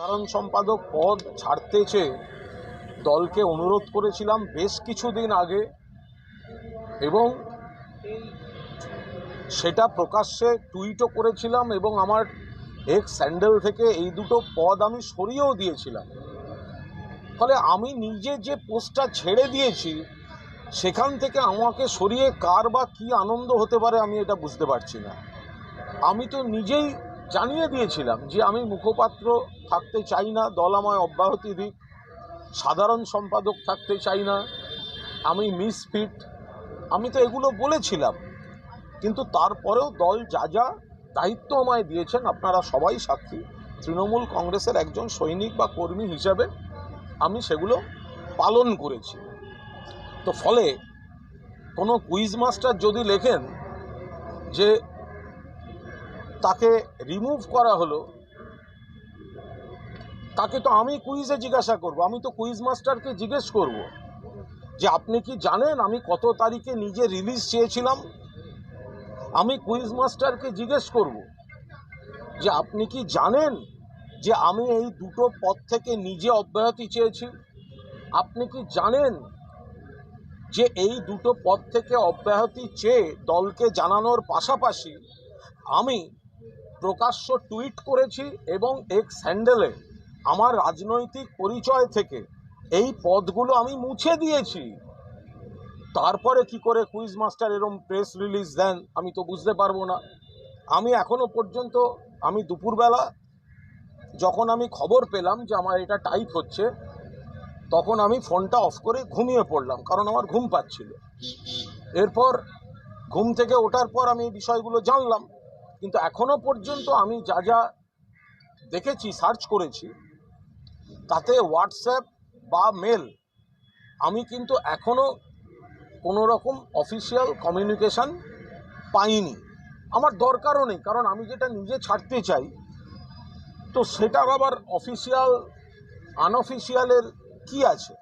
সাধারণ সম্পাদক পদ ছাড়তে চেয়ে দলকে অনুরোধ করেছিলাম বেশ কিছুদিন আগে এবং সেটা প্রকাশ্যে টুইটও করেছিলাম এবং আমার এক স্যান্ডেল থেকে এই দুটো পদ আমি সরিয়েও দিয়েছিলাম। ফলে আমি নিজে যে পোস্টটা ছেড়ে দিয়েছি, সেখান থেকে আমাকে সরিয়ে কার বা কী আনন্দ হতে পারে আমি এটা বুঝতে পারছি না। আমি তো নিজেই জানিয়ে দিয়েছিলাম যে আমি মুখপাত্র থাকতে চাই না দল আমায় অব্যাহতি দিক, সাধারণ সম্পাদক থাকতে চাই না, আমি মিসফিট আমি তো এগুলো বলেছিলাম। কিন্তু তারপরেও দল যা যা দায়িত্ব আমায় দিয়েছেন, আপনারা সবাই সাক্ষী, তৃণমূল কংগ্রেসের একজন সৈনিক বা কর্মী হিসাবে আমি সেগুলো পালন করেছি। তো ফলে কোনো কুইজ মাস্টার যদি লেখেন যে তাকে রিমুভ করা হলো, তাকে তো আমি কুইজে জিজ্ঞাসা করব, আমি তো কুইজ মাস্টারকে জিজ্ঞেস করব যে আপনি কি জানেন আমি কত তারিখে নিজে রিলিজ চেয়েছিলাম? আমি কুইজ মাস্টারকে জিজ্ঞেস করব যে আপনি কি জানেন যে আমি এই দুটো পদ থেকে নিজে অব্যাহতি চেয়েছি? আপনি কি জানেন যে এই দুটো পদ থেকে অব্যাহতি চেয়ে দলকে জানানোর পাশাপাশি আমি প্রকাশ্য টুইট করেছি এবং এক স্যান্ডেলে আমার রাজনৈতিক পরিচয় থেকে এই পদগুলো আমি মুছে দিয়েছি। তারপরে কি করে কুইজ মাস্টার এরম প্রেস রিলিজ দেন, আমি তো বুঝতে পারব না। আমি এখনও পর্যন্ত, আমি দুপুরবেলা যখন আমি খবর পেলাম যে আমার এটা টাইপ হচ্ছে, তখন আমি ফোনটা অফ করে ঘুমিয়ে পড়লাম, কারণ আমার ঘুম পাচ্ছিল। এরপর ঘুম থেকে ওঠার পর আমি এই বিষয়গুলো জানলাম। কিন্তু এখনও পর্যন্ত আমি যা যা দেখেছি সার্চ করেছি, তাতে হোয়াটসঅ্যাপ বা মেল আমি কিন্তু এখনও কোনো রকম অফিসিয়াল কমিউনিকেশান পাইনি। আমার দরকারও নেই, কারণ আমি যেটা নিজে ছাড়তে চাই, তো সেটার আবার অফিসিয়াল আনঅফিসিয়ালের কি আছে?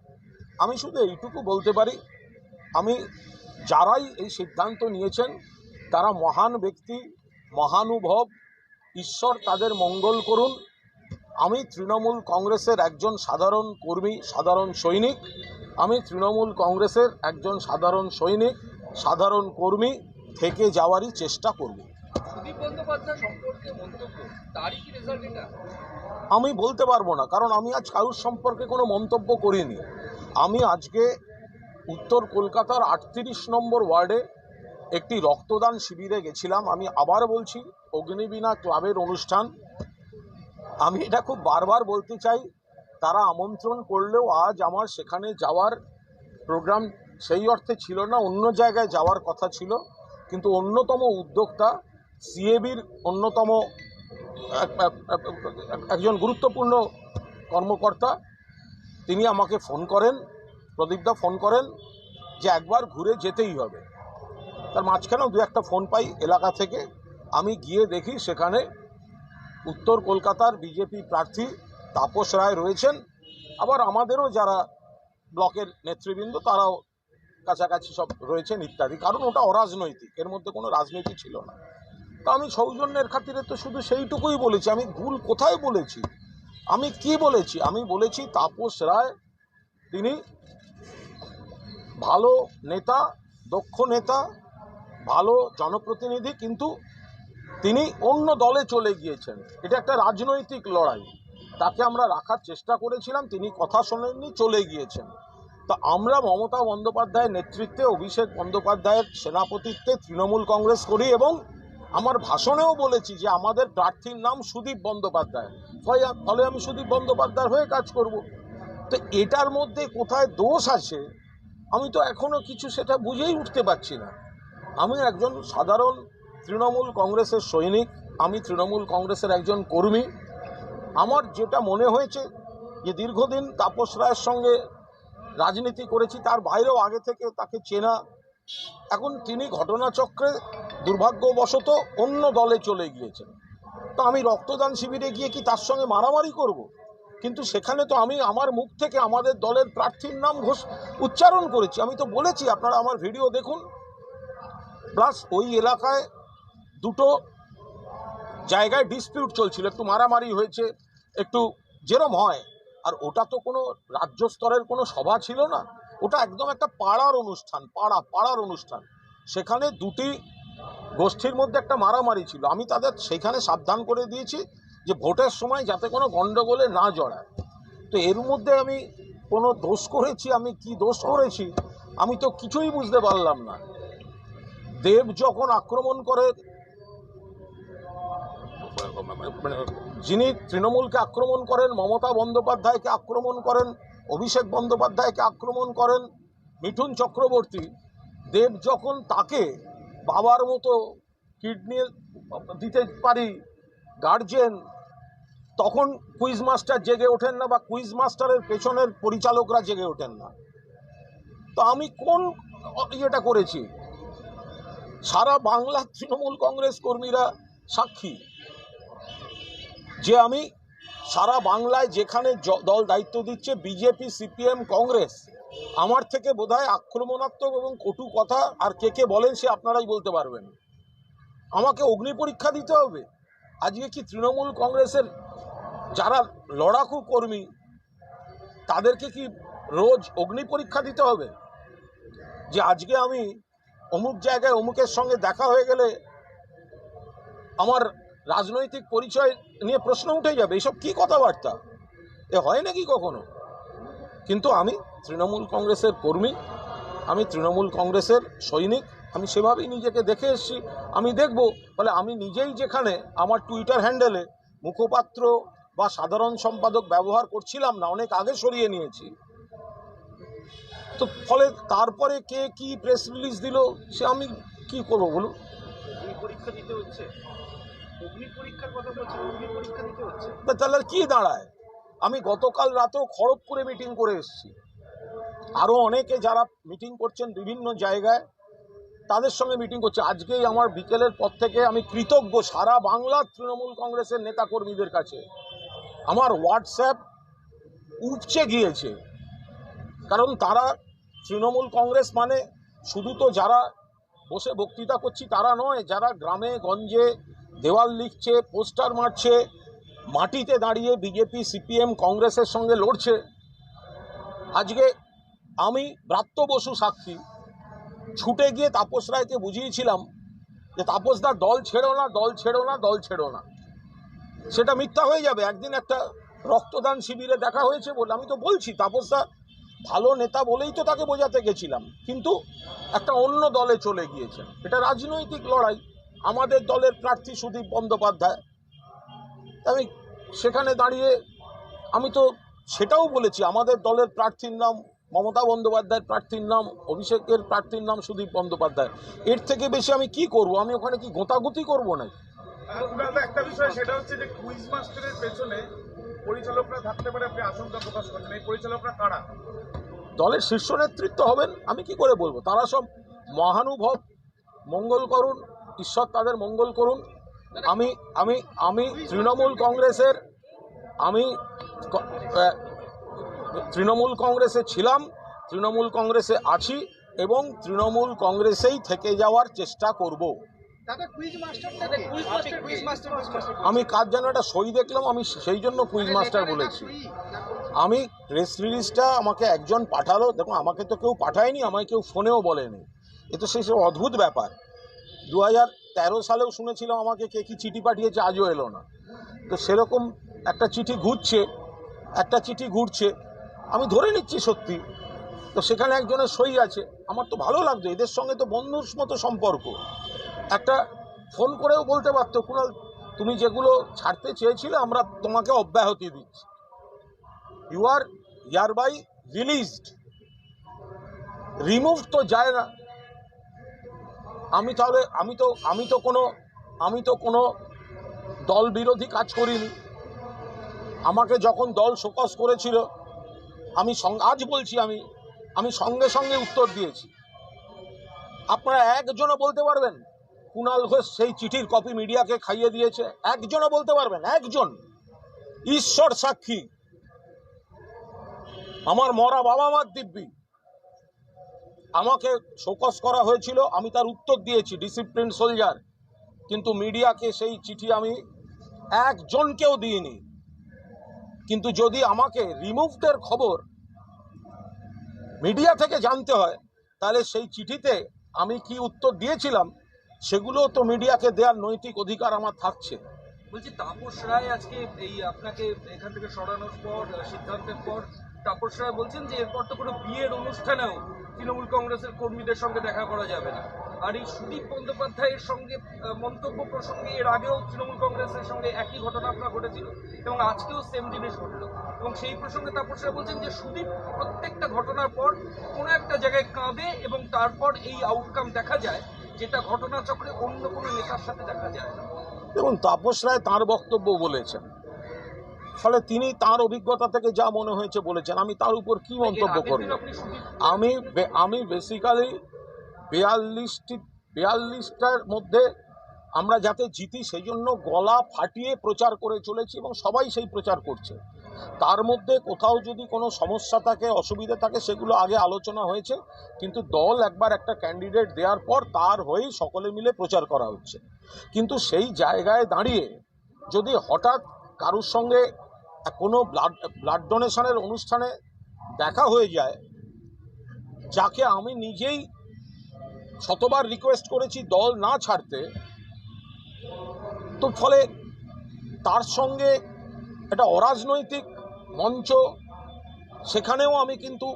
আমি শুধু এইটুকু বলতে পারি, আমি যারাই এই সিদ্ধান্ত নিয়েছেন, তারা মহান ব্যক্তি মহানুভব ঈশ্বর তাদের মঙ্গল করুন। আমি তৃণমূল কংগ্রেসের একজন সাধারণ কর্মী সাধারণ সৈনিক। আমি তৃণমূল কংগ্রেসের একজন সাধারণ সৈনিক সাধারণ কর্মী থেকে যাওয়ারই চেষ্টা করব। আমি বলতে পারব না কারণ আমি আজ কারুর সম্পর্কে কোনো মন্তব্য করিনি। আমি আজকে উত্তর কলকাতার আটত্রিশ নম্বর ওয়ার্ডে একটি রক্তদান শিবিরে গেছিলাম। আমি আবার বলছি, অগ্নিবীণা ক্লাবের অনুষ্ঠান। আমি এটা খুব বারবার বলতে চাই, তারা আমন্ত্রণ করলেও আজ আমার সেখানে যাওয়ার প্রোগ্রাম সেই অর্থে ছিল না, অন্য জায়গায় যাওয়ার কথা ছিল। কিন্তু অন্যতম উদ্যোক্তা, সিএবির অন্যতম এক- এক- এক- একজন গুরুত্বপূর্ণ কর্মকর্তা, তিনি আমাকে ফোন করেন, প্রদীপদা ফোন করেন যে একবার ঘুরে যেতেই হবে। তার মাঝখানেও দু একটা ফোন পাই এলাকা থেকে। আমি গিয়ে দেখি সেখানে উত্তর কলকাতার বিজেপি প্রার্থী তাপস রায় রয়েছেন। আবার আমাদেরও যারা ব্লকের নেতৃবৃন্দ, তারাও কাছাকাছি সব রয়েছেন ইত্যাদি। কারণ ওটা অরাজনৈতিক, এর মধ্যে কোনো রাজনীতি ছিল না। তো আমি সৌজন্যের খাতিরে তো শুধু সেইটুকুই বলেছি। আমি ভুল কোথায় বলেছি? আমি কি বলেছি? আমি বলেছি তাপস রায়, তিনি ভালো নেতা, দক্ষ নেতা ভালো জনপ্রতিনিধি, কিন্তু তিনি অন্য দলে চলে গিয়েছেন। এটা একটা রাজনৈতিক লড়াই। তাকে আমরা রাখার চেষ্টা করেছিলাম, তিনি কথা শোনেননি, চলে গিয়েছেন। তো আমরা মমতা বন্দ্যোপাধ্যায়ের নেতৃত্বে, অভিষেক বন্দ্যোপাধ্যায়ের সেনাপতিত্বে তৃণমূল কংগ্রেস করি এবং আমার ভাষণেও বলেছি যে আমাদের প্রার্থীর নাম সুদীপ বন্দ্যোপাধ্যায়। ফলে আমি সুদীপ বন্দ্যোপাধ্যায়ের হয়ে কাজ করব। তো এটার মধ্যে কোথায় দোষ আছে, আমি তো এখনও কিছু সেটা বুঝেই উঠতে পারছি না। আমি একজন সাধারণ তৃণমূল কংগ্রেসের সৈনিক, আমি তৃণমূল কংগ্রেসের একজন কর্মী। আমার যেটা মনে হয়েছে যে দীর্ঘদিন তাপস রায়ের সঙ্গে রাজনীতি করেছি, তার বাইরেও আগে থেকে তাকে চেনা। এখন তিনি ঘটনাচক্রে দুর্ভাগ্যবশত অন্য দলে চলে গিয়েছেন। তো আমি রক্তদান শিবিরে গিয়ে কি তার সঙ্গে মারামারি করব। কিন্তু সেখানে তো আমি আমার মুখ থেকে আমাদের দলের প্রার্থীর নাম ঘোষ, উচ্চারণ করেছি। আমি তো বলেছি, আপনারা আমার ভিডিও দেখুন। প্লাস ওই এলাকায় দুটো জায়গায় ডিসপিউট চলছিল, একটু মারামারি হয়েছে, একটু যেরম হয়। আর ওটা তো কোনো রাজ্য স্তরের কোনো সভা ছিল না। ওটা একদম একটা পাড়ার অনুষ্ঠান, পাড়া, পাড়ার অনুষ্ঠান। সেখানে দুটি গোষ্ঠীর মধ্যে একটা মারামারি ছিল। আমি তাদের সেখানে সাবধান করে দিয়েছি যে ভোটের সময় যাতে কোনো গণ্ডগোলে না জড়ায়। তো এর মধ্যে আমি কোনো দোষ করেছি, আমি কি দোষ করেছি, আমি তো কিছুই বুঝতে পারলাম না। দেব যখন আক্রমণ করে মানে যিনি তৃণমূলকে আক্রমণ করেন, মমতা বন্দ্যোপাধ্যায়কে আক্রমণ করেন, অভিষেক বন্দ্যোপাধ্যায়কে আক্রমণ করেন, মিঠুন চক্রবর্তী, দেব যখন তাকে বাবার মতো কিডনি দিতে পারি গার্জেন তখন কুইজ মাস্টার জেগে ওঠেন না বা কুইজ মাস্টারের পেছনের পরিচালকরা জেগে ওঠেন না। তো আমি কোন ইয়েটা করেছি? সারা বাংলা তৃণমূল কংগ্রেস কর্মীরা সাক্ষী। যে আমি সারা বাংলায় যেখানে দল দায়িত্ব দিচ্ছে বিজেপি, সিপিএম, কংগ্রেস, আমার থেকে বোধহয় আক্রমণাত্মক এবং কটু কথা আর কে কে বলেন সে আপনারাই বলতে পারবেন। আমাকে অগ্নি পরীক্ষা দিতে হবে। আজকে কি তৃণমূল কংগ্রেসের যারা লড়াকু কর্মী, তাদেরকে কি রোজ অগ্নি পরীক্ষা দিতে হবে? যে আজকে আমি অমুক জায়গায় অমুকের সঙ্গে দেখা হয়ে গেলে আমার রাজনৈতিক পরিচয় নিয়ে প্রশ্ন উঠে যাবে এইসব কি কথাবার্তা? এ হয় নাকি কখনো? কিন্তু আমি তৃণমূল কংগ্রেসের কর্মী, আমি তৃণমূল কংগ্রেসের সৈনিক, আমি সেভাবেই নিজেকে দেখে এসেছি, আমি দেখব। ফলে আমি নিজেই যেখানে আমার টুইটার হ্যান্ডেলে মুখপাত্র বা সাধারণ সম্পাদক ব্যবহার করছিলাম না, অনেক আগে সরিয়ে নিয়েছি। তো ফলে তারপরে কে কি প্রেস রিলিজ দিল সে আমি কি করব বলুন? পরীক্ষা দিতে হচ্ছে। তাহলে কি দাঁড়ায়? আমি গতকাল রাতেও খড়গপুরে মিটিং করে এসেছি। আরও অনেকে যারা মিটিং করছেন বিভিন্ন জায়গায় তাদের সঙ্গে মিটিং করছে। আজকেই আমার বিকেলের পর থেকে আমি কৃতজ্ঞ সারা বাংলার তৃণমূল কংগ্রেসের নেতাকর্মীদের কাছে। আমার হোয়াটসঅ্যাপ উপচে গিয়েছে। কারণ তারা তৃণমূল কংগ্রেস মানে শুধু তো যারা বসে বক্তৃতা করছি তারা নয়, যারা গ্রামে, গঞ্জে দেওয়াল লিখছে, পোস্টার মারছে, মাটিতে দাঁড়িয়ে বিজেপি, সিপিএম, কংগ্রেসের সঙ্গে লড়ছে। আজকে আমি ব্রাত্য বসু সাক্ষী। ছুটে গিয়ে তাপস রায়কে বুঝিয়েছিলাম যে তাপসদার দল ছেড়ো না, দল ছেড়ো না, দল ছেড়ো না। সেটা মিথ্যা হয়ে যাবে। একদিন একটা রক্তদান শিবিরে দেখা হয়েছে বলে আমি তো বলছি তাপসদা ভালো নেতা বলেই তো তাকে বোঝাতে গেছিলাম। কিন্তু একটা অন্য দলে চলে গিয়েছেন। এটা রাজনৈতিক লড়াই। আমাদের দলের প্রার্থী সুদীপ বন্দ্যোপাধ্যায়। আমি সেখানে দাঁড়িয়ে আমি তো সেটাও বলেছি, আমাদের দলের প্রার্থীর নাম, মমতা বন্দ্যোপাধ্যায়ের প্রার্থীর নাম, অভিষেকের প্রার্থীর নাম সুদীপ বন্দ্যোপাধ্যায়। এর থেকে বেশি আমি কি করব? আমি ওখানে কি গোতাগুতি করব না একটা বিষয়, সেটা হচ্ছে যে কুইজ মাস্টারের পেছনে পরিচালকরা থাকতে পারে, আপনি আশঙ্কা প্রকাশ করছেন এই পরিচালকরা কারা? দলের শীর্ষ নেতৃত্ব হবেন, আমি কি করে বলব? তারা সব মহানুভব, মঙ্গল করুন, ঈশ্বর তাদের মঙ্গল করুন। আমি আমি আমি তৃণমূল কংগ্রেসের, আমি তৃণমূল কংগ্রেসে ছিলাম, তৃণমূল কংগ্রেসে আছি এবং তৃণমূল কংগ্রেসেই থেকে যাওয়ার চেষ্টা করব। দাদা কুইজ মাস্টারটা কুইজ মাস্টার কুইজ মাস্টার আমি কাজ যেন একটা সই দেখলাম? আমি সেই জন্য কুইজ মাস্টার বলেছি। আমি প্রেস রিলিজটা আমাকে একজন পাঠালো। দেখুন আমাকে তো কেউ পাঠায়নি আমায় কেউ ফোনেও বলেনি। এ তো সেই সব অদ্ভুত ব্যাপার। দু হাজার তেরো সালেও শুনেছিলাম আমাকে কে কি চিঠি পাঠিয়েছে আজও এলো না। তো সেরকম একটা চিঠি ঘুরছে একটা চিঠি ঘুরছে। আমি ধরে নিচ্ছি সত্যি। তো সেখানে একজনের সই আছে। আমার তো ভালো লাগতো এদের সঙ্গে তো বন্ধুর মতো সম্পর্ক। একটা ফোন করেও বলতে পারতো কুণাল তুমি যেগুলো ছাড়তে চেয়েছিলে, আমরা তোমাকে অব্যাহতি দিচ্ছি। You are hereby released remove তো যায় না। আমি তাহলে, আমি তো আমি তো কোনো, আমি তো কোনো দল বিরোধী কাজ করিনি। আমাকে যখন দল শোকস করেছিল, আমি আজ বলছি আমি আমি সঙ্গে সঙ্গে উত্তর দিয়েছি। আপনারা একজনও বলতে পারবেন? কুণাল ঘোষ সেই চিঠির কপি মিডিয়াকে খাইয়ে দিয়েছে। একজনও বলতে পারবেন, একজন। ঈশ্বর সাক্ষী। আমার মরা বাবা মার দিব্যি। আমাকে শোকস করা হয়েছিল, আমি তার উত্তর দিয়েছি ডিসিপ্লিন সোলজার কিন্তু মিডিয়াকে সেই চিঠি আমি একজনকেও দিইনি। কিন্তু যদি আমাকে রিমুভদের খবর মিডিয়া থেকে জানতে হয়, তাহলে সেই চিঠিতে আমি কি উত্তর দিয়েছিলাম? সেগুলো তো মিডিয়াকে দেওয়ার নৈতিক অধিকার আমার থাকছে। বলছি, তাপস রায় আজকে এই আপনাকে এখান থেকে সরানোর পর সিদ্ধান্তের পর, তাপস রায় বলছেন যে এরপর তো কোনো বিয়ের অনুষ্ঠানেও তৃণমূল কংগ্রেসের কর্মীদের সঙ্গে দেখা করা যাবে না। আর এই সুদীপ বন্দ্যোপাধ্যায়ের সঙ্গে মন্তব্য প্রসঙ্গে এর আগেও তৃণমূল কংগ্রেসের সঙ্গে একই ঘটনা আপনার ঘটেছিল এবং আজকেও সেম জিনিস ঘটলো। এবং সেই প্রসঙ্গে তাপস রায় বলছেন যে সুদীপ প্রত্যেকটা ঘটনার পর কোনো একটা জায়গায় কাঁদে এবং তারপর এই আউটকাম দেখা যায়। যেটা ঘটনাচক্রে অন্য কোনো নেতার সাথে দেখা যায় না। দেখুন তাপস রায় তাঁর বক্তব্য বলেছেন। ফলে তিনি তার অভিজ্ঞতা থেকে যা মনে হয়েছে বলেছেন আমি তার উপর কি মন্তব্য করব? সুদীপ আমি আমি বেসিক্যালি বিয়াল্লিশটি বিয়াল্লিশটার মধ্যে আমরা যাতে জিতি সেই জন্য গলা ফাটিয়ে প্রচার করে চলেছি এবং সবাই সেই প্রচার করছে। তার মধ্যে কোথাও যদি কোনো সমস্যা থাকে, অসুবিধা থাকে, সেগুলো আগে আলোচনা হয়েছে। কিন্তু দল একবার একটা ক্যান্ডিডেট দেওয়ার পর তার হয়েই সকলে মিলে প্রচার করা হচ্ছে। কিন্তু সেই জায়গায় দাঁড়িয়ে যদি হঠাৎ কারুর সঙ্গে কোনো ব্লাড ব্লাড ডোনেশনের অনুষ্ঠানে দেখা হয়ে যায়, যাকে আমি নিজেই শতবার রিকোয়েস্ট করেছি দল না ছাড়তে, তো ফলে তার সঙ্গে একটা অরাজনৈতিক মঞ্চ। সেখানেও আমি কিন্তু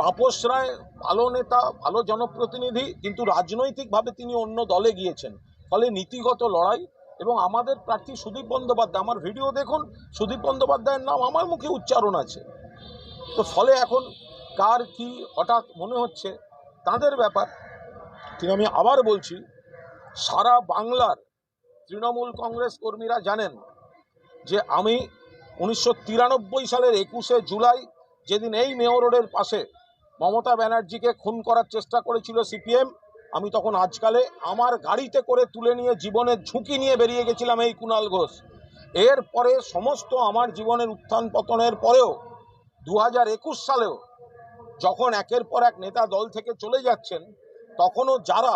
তাপস রায় ভালো নেতা, ভালো জনপ্রতিনিধি, কিন্তু রাজনৈতিকভাবে তিনি অন্য দলে গিয়েছেন। ফলে নীতিগত লড়াই এবং আমাদের প্রার্থী সুদীপ বন্দ্যোপাধ্যায়, আমার ভিডিও দেখুন, সুদীপ বন্দ্যোপাধ্যায়ের নাম আমার মুখে উচ্চারণ আছে। তো ফলে এখন কার কি হঠাৎ মনে হচ্ছে, তাদের ব্যাপার। কিন্তু আমি আবার বলছি, সারা বাংলার তৃণমূল কংগ্রেস কর্মীরা জানেন যে আমি উনিশশো তিরানব্বই সালের একুশে জুলাই যেদিন এই মেয়র রোডের পাশে মমতা ব্যানার্জিকে খুন করার চেষ্টা করেছিল সিপিএম, আমি তখন আজকালে আমার গাড়িতে করে তুলে নিয়ে জীবনের ঝুঁকি নিয়ে বেরিয়ে গেছিলাম এই কুণাল ঘোষ। এরপরে সমস্ত আমার জীবনের উত্থান পতনের পরেও দু একুশ সালেও যখন একের পর এক নেতা দল থেকে চলে যাচ্ছেন, তখনও যারা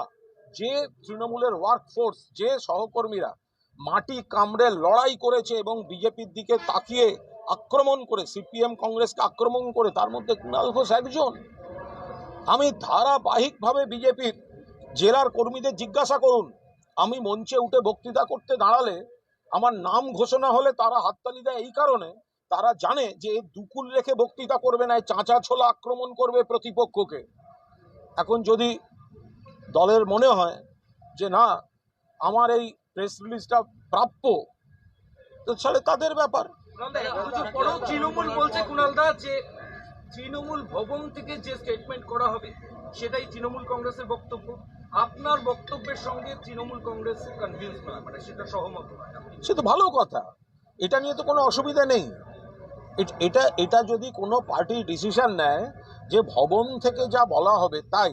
যে তৃণমূলের ওয়ার্কফোর্স যে সহকর্মীরা মাটি কামড়ে লড়াই করেছে এবং বিজেপির দিকে তাকিয়ে আক্রমণ করে, সিপিএম কংগ্রেসকে আক্রমণ করে, তার মধ্যে কুণাল ঘোষ একজন। আমি ধারাবাহিকভাবে বিজেপির জেলার কর্মীদের জিজ্ঞাসা করুন। আমি মঞ্চে উঠে বক্তৃতা করতে দাঁড়ালে আমার নাম ঘোষণা হলে তারা হাততালি দেয়। এই কারণে তারা জানে যে দুকুল রেখে বক্তৃতা করবে না চাঁচা ছোলা আক্রমণ করবে প্রতিপক্ষকে। এখন যদি দলের মনে হয় যে না, আমার এই প্রেস রিলিজটা প্রাপ্য। তো তাহলে তাদের ব্যাপার। তৃণমূল বলছে কুণালদা যে তৃণমূল ভবন থেকে যে স্টেটমেন্ট করা হবে সেটাই তৃণমূল কংগ্রেসের বক্তব্য। আপনার বক্তব্যের সঙ্গে তৃণমূল কংগ্রেস কনভিন্স নয় মানে সেটা সহমত সে তো ভালো কথা। এটা নিয়ে তো কোনো অসুবিধা নেই। এটা এটা যদি কোনো পার্টি ডিসিশন নেয় যে ভবন থেকে যা বলা হবে তাই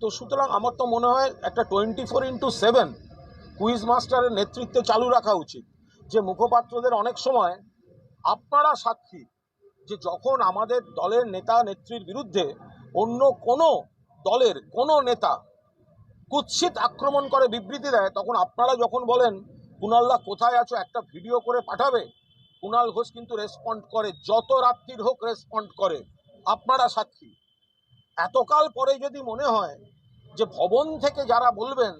তো সুতরাং আমার তো মনে হয় একটা twenty four into seven quiz মাস্টারের নেতৃত্বে চালু রাখা উচিত। যে মুখপাত্রদের অনেক সময় আপনারা সাক্ষী যে যখন আমাদের দলের নেতা নেত্রীর বিরুদ্ধে অন্য কোনো দলের কোনো নেতা কুৎসিত আক্রমণ করে বিবৃতি দেয়, তখন আপনারা যখন বলেন কুণালদা কোথায় আছো, একটা ভিডিও করে পাঠাবে কুণাল ঘোষ কিন্তু রেসপন্ড করে, যত রাত্রির হোক রেসপন্ড করে, আপনারা সাক্ষী। এতকাল পরে যদি মনে হয় যে ভবন থেকে যারা বলবেন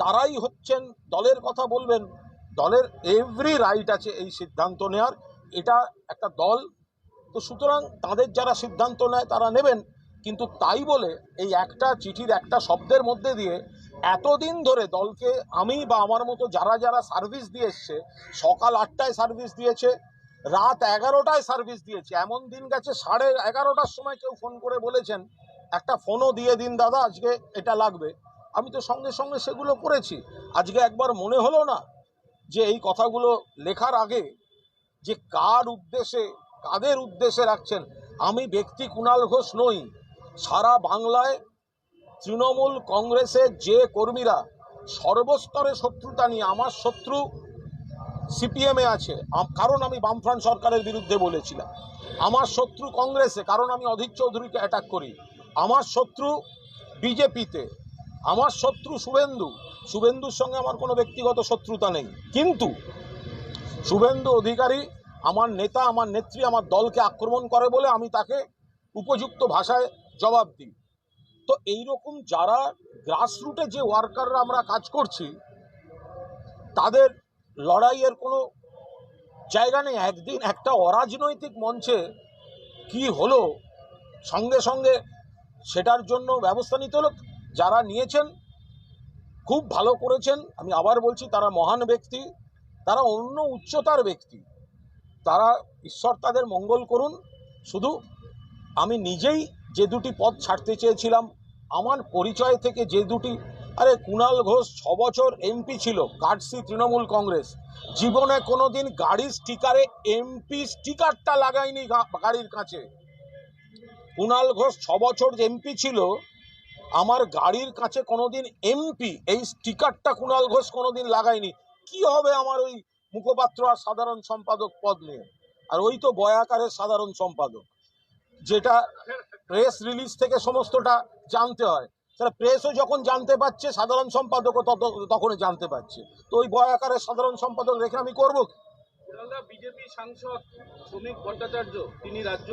তারাই হচ্ছেন দলের কথা বলবেন। দলের এভরি রাইট আছে এই সিদ্ধান্ত নেওয়ার এটা একটা দল। তো সুতরাং তাদের যারা সিদ্ধান্ত নেয় তারা নেবেন। কিন্তু তাই বলে এই একটা চিঠির একটা শব্দের মধ্যে দিয়ে এতদিন ধরে দলকে আমি বা আমার মতো যারা যারা সার্ভিস দিয়ে এসছে, সকাল আটটায় সার্ভিস দিয়েছে, রাত এগারোটায় সার্ভিস দিয়েছে, এমন দিন গেছে সাড়ে এগারোটার সময় কেউ ফোন করে বলেছেন, একটা ফোনও দিয়ে দিন দাদা, আজকে এটা লাগবে। আমি তো সঙ্গে সঙ্গে সেগুলো করেছি। আজকে একবার মনে হলো না যে এই কথাগুলো লেখার আগে যে কার উদ্দেশ্যে, কাদের উদ্দেশ্যে রাখছেন। আমি ব্যক্তি কুণাল ঘোষ নই। সারা বাংলায় তৃণমূল কংগ্রেসের যে কর্মীরা সর্বস্তরে শত্রুতা নিয়ে, আমার শত্রু সিপিএমে আছে। কারণ আমি বামফ্রন্ট সরকারের বিরুদ্ধে বলেছিলাম। আমার শত্রু কংগ্রেসে, কারণ আমি অধীর চৌধুরীকে অ্যাটাক করি। আমার শত্রু বিজেপিতে। আমার শত্রু শুভেন্দু। শুভেন্দুর সঙ্গে আমার কোনো ব্যক্তিগত শত্রুতা নেই। কিন্তু শুভেন্দু অধিকারী আমার নেতা, আমার নেত্রী, আমার দলকে আক্রমণ করে বলে আমি তাকে উপযুক্ত ভাষায় জবাব দিই। তো এইরকম যারা গ্রাসরুটে যে ওয়ার্কাররা আমরা কাজ করছি, তাদের লড়াইয়ের কোনো জায়গা নেই। একদিন একটা অরাজনৈতিক মঞ্চে কি হলো, সঙ্গে সঙ্গে সেটার জন্য ব্যবস্থা নিতে হলো। যারা নিয়েছেন, খুব ভালো করেছেন। আমি আবার বলছি, তারা মহান ব্যক্তি, তারা অন্য উচ্চতার ব্যক্তি। তারা ঈশ্বর তাদের মঙ্গল করুন। শুধু আমি নিজেই যে দুটি পদ ছাড়তে চেয়েছিলাম, আমার পরিচয় থেকে যে দুটি, আরে কুণাল ঘোষ ছ বছর এমপি ছিল, কাটসি তৃণমূল কংগ্রেস। জীবনে কোনো দিন গাড়ির স্টিকারে এমপি স্টিকারটা লাগায়নি গাড়ির কাছে। কুণাল ঘোষ ছ বছর এমপি ছিল আমার গাড়ির কাছে কোনোদিন এমপি, এই স্টিকারটা কুণাল ঘোষ কোনোদিন লাগায়নি। কি হবে আমার ওই মুখপাত্র আর সাধারণ সম্পাদক পদ নিয়ে? আর ওই তো বয়াকারের সাধারণ সম্পাদক, যেটা প্রেস রিলিজ থেকে সমস্তটা জানতে হয়। তাহলে প্রেসও যখন জানতে পারছে, সাধারণ সম্পাদকও তত, তখনই জানতে পারছে। তো ওই বয়াকারের সাধারণ সম্পাদক রেখে আমি করব? বিজেপি সাংসদ শ্রমিক ভট্টাচার্য, তিনি রাজ্য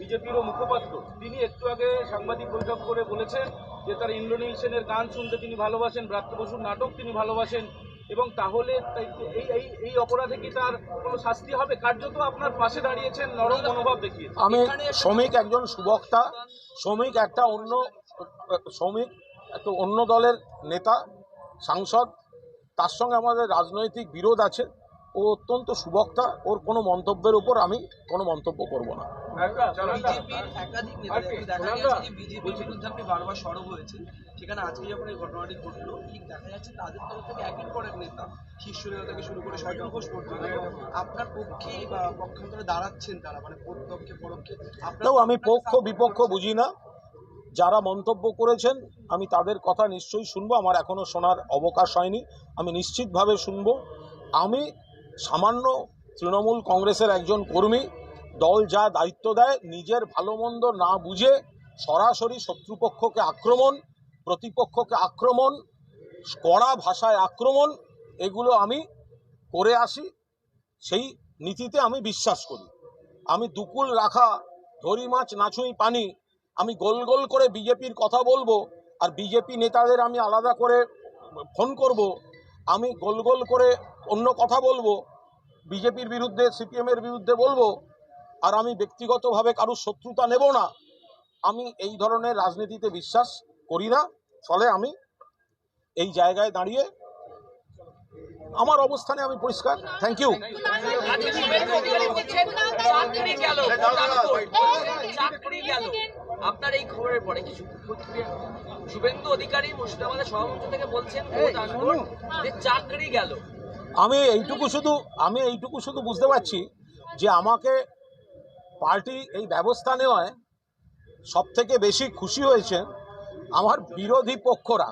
বিজেপিরও মুখপাত্র। তিনি একটু আগে সাংবাদিক বৈঠক করে বলেছেন যে তার ইন্ডোনেশিয়ানের গান শুনতে তিনি ভালোবাসেন, ব্রাত্য বসুর নাটক তিনি ভালোবাসেন, এবং তাহলে এই এই এই অপরাধে কি তার কোনো শাস্তি হবে? কার্যত আপনার পাশে দাঁড়িয়েছেন নরম মনোভাব দেখিয়ে। আমি শ্রমিক একজন সুবক্তা, শ্রমিক একটা অন্য, শ্রমিক একটা অন্য দলের নেতা, সাংসদ, তার সঙ্গে আমাদের রাজনৈতিক বিরোধ আছে। ও অত্যন্ত সুবক্তা, ওর কোনো মন্তব্যের উপর আমি কোনো মন্তব্য করব না। বিজেপির একাধিক নেতা দেখা গেছে যে বিজেপির বিরুদ্ধে আপনি বারবার সরব হয়েছেন সেখানে আজকে যখন এই ঘটনাটি ঘটলো ঠিক দেখা যাচ্ছে তাদের তরফ থেকে একের পর এক নেতা শীর্ষ নেতা থেকে শুরু করে সজল ঘোষ পর্যন্ত। আপনার পক্ষে বা পক্ষান্তরে দাঁড়াচ্ছেন তারা? মানে পক্ষে পরোক্ষে আপনার আমি পক্ষ বিপক্ষ বুঝি না। যারা মন্তব্য করেছেন আমি তাদের কথা নিশ্চয়ই শুনব। আমার এখনও শোনার অবকাশ হয়নি। আমি নিশ্চিতভাবে শুনব। আমি সামান্য তৃণমূল কংগ্রেসের একজন কর্মী। দল যা দায়িত্ব দেয়, নিজের ভালো মন্দ না বুঝে সরাসরি শত্রুপক্ষকে আক্রমণ, প্রতিপক্ষকে আক্রমণ, কড়া ভাষায় আক্রমণ, এগুলো আমি করে আসি। সেই নীতিতে আমি বিশ্বাস করি। আমি দুকুল রাখা, ধরি মাছ নাছুই পানি, আমি গোল গোল করে বিজেপির কথা বলব আর বিজেপি নেতাদের আমি আলাদা করে ফোন করব, আমি গোল গোল করে অন্য কথা বলব, বিজেপির বিরুদ্ধে, সিপিএমের বিরুদ্ধে বলব আর আমি ব্যক্তিগতভাবে কারুর শত্রুতা নেব না। আমি এই ধরনের রাজনীতিতে বিশ্বাস করি না। ফলে আমি এই জায়গায় দাঁড়িয়ে আমার অবস্থানে আমি পরিষ্কার। থ্যাংক ইউ আপনার এই খবরের পরে কিছু শুভেন্দু অধিকারী মুর্শিদাবাদের সভাপতি থেকে বলছেন যে চাকরি গেল। আমি এইটুকু শুধু আমি এইটুকু শুধু বুঝতে পারছি যে আমাকে পার্টি এই ব্যবস্থা নেওয়ায় সব থেকে বেশি খুশি হয়েছে আমার বিরোধী পক্ষরা।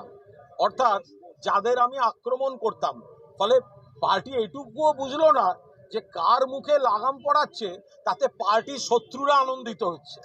অর্থাৎ যাদের আমি আক্রমণ করতাম, ফলে পার্টি এইটুকুও বুঝলো না যে কার মুখে লাগাম পড়াচ্ছে, তাতে পার্টির শত্রুরা আনন্দিত হচ্ছে।